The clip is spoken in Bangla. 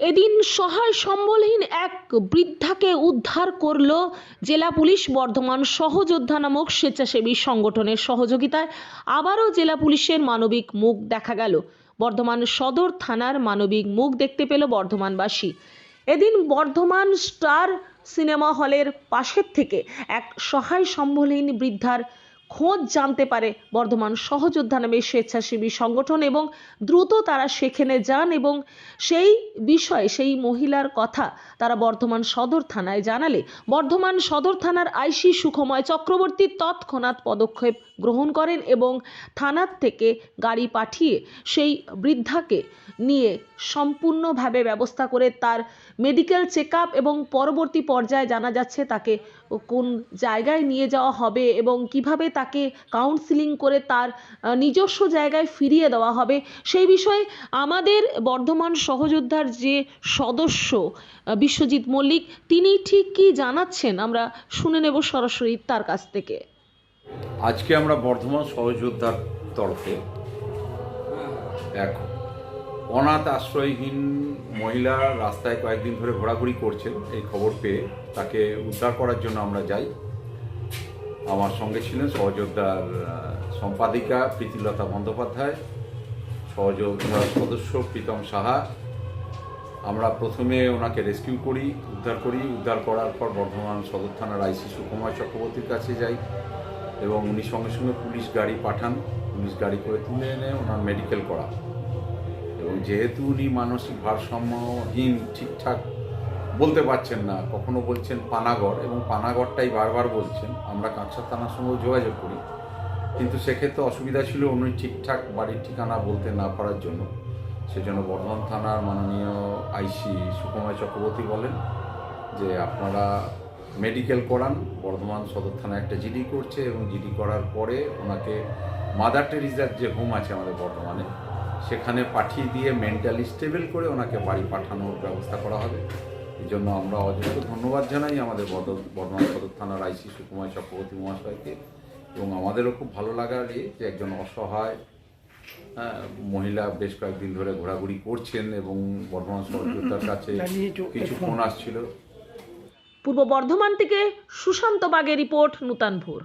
এদিন সহায় সম্বলহীন এক বৃদ্ধাকে উদ্ধার করল জেলা পুলিশ বর্ধমান সহযোদ্ধা নামক স্বেচ্ছাসেবী সংগঠনের সহযোগিতায়। আবারও জেলা পুলিশের মানবিক মুখ দেখা গেল। বর্ধমান সদর থানার মানবিক মুখ দেখতে পেল বর্ধমানবাসী। এদিন বর্ধমান স্টার সিনেমা হলের পাশের থেকে এক সহায় সম্বলহীন বৃদ্ধার খোঁজ জানতে পারে বর্ধমান সহযোদ্ধা নামে স্বেচ্ছাসেবী সংগঠন এবং দ্রুত তারা সেখানে যান এবং সেই বিষয়ে সেই মহিলার কথা তারা বর্ধমান সদর থানায় জানালে। বর্ধমান সদর থানার আইসি সুখময় চক্রবর্তী তৎক্ষণাৎ পদক্ষেপ গ্রহণ করেন এবং থানার থেকে গাড়ি পাঠিয়ে সেই বৃদ্ধাকে নিয়ে সম্পূর্ণভাবে ব্যবস্থা করে তার মেডিকেল চেক এবং পরবর্তী পর্যায়ে জানা যাচ্ছে তাকে কোন জায়গায় নিয়ে যাওয়া হবে এবং কীভাবে তাকে কাউন্সিলিং করে তার নিজস্ব জায়গায় ফিরিয়ে দেওয়া হবে। সেই বিষয়ে আমাদের বর্ধমান সহযোদ্ধার যে সদস্য বিশ্বজিৎ মল্লিক, তিনি ঠিক কি জানাচ্ছেন? আমরা শুনে নেব সরাসরি তার কাছ থেকে। আজকে আমরা বর্ধমান সহযোদ্ধার তরফে এক অনাথ আশ্রয়হীন মহিলা রাস্তায় কয়েকদিন ধরে ঘোরাঘুরি করছেন, এই খবর পেয়ে তাকে উদ্ধার করার জন্য আমরা যাই। আমার সঙ্গে ছিলেন সহযোদ্ধার সম্পাদিকা প্রীতিলতা বন্দ্যোপাধ্যায় সহযোদ্ধার সদস্য প্রীতম সাহা। আমরা প্রথমে ওনাকে রেস্কিউ করি, উদ্ধার করি। উদ্ধার করার পর বর্ধমান সদর থানার আইসি সুকুমার চক্রবর্তীর কাছে যাই এবং উনি সঙ্গে সঙ্গে পুলিশ গাড়ি পাঠান। পুলিশ গাড়ি করে তুলে এনে ওনার মেডিকেল করা এবং যেহেতু উনি মানসিক ভারসাম্যহীন, ঠিকঠাক বলতে পারছেন না, কখনো বলছেন পানাগড় এবং পানাগড়টাই বারবার বলছেন, আমরা কাঁকসা থানার সঙ্গেও যোগাযোগ করি। কিন্তু সেক্ষেত্রে অসুবিধা ছিল উনি ঠিকঠাক বাড়ির ঠিকানা বলতে না পারার জন্য। সেজন্য বর্ধমান থানার মাননীয় আইসি সুকুমার চক্রবর্তী বলেন যে আপনারা মেডিকেল করান, বর্ধমান সদর থানায় একটা জিডি করছে এবং জিডি করার পরে ওনাকে মাদার টেরিজার যে হোম আছে আমাদের বর্ধমানে, সেখানে পাঠিয়ে দিয়ে মেন্টালি স্টেবল করে ওনাকে বাড়ি পাঠানোর ব্যবস্থা করা হবে। এই জন্য আমরা অজস্র ধন্যবাদ জানাই আমাদের বর্ধ- বর্ধমান সদর থানার আইসি সুকুমার চক্রবর্তী মহাশয়কে। এবং আমাদেরও খুব ভালো লাগার যে একজন অসহায় হ্যাঁ, মহিলা বেশ কয়েকদিন ধরে ঘোরাঘুরি করছেন এবং বর্ধমান সহযোগিতার কাছে কিছু ফোন আসছিল। পূর্ব বর্ধমান থেকে সুশান্ত বাগের রিপোর্ট নূতনপুর।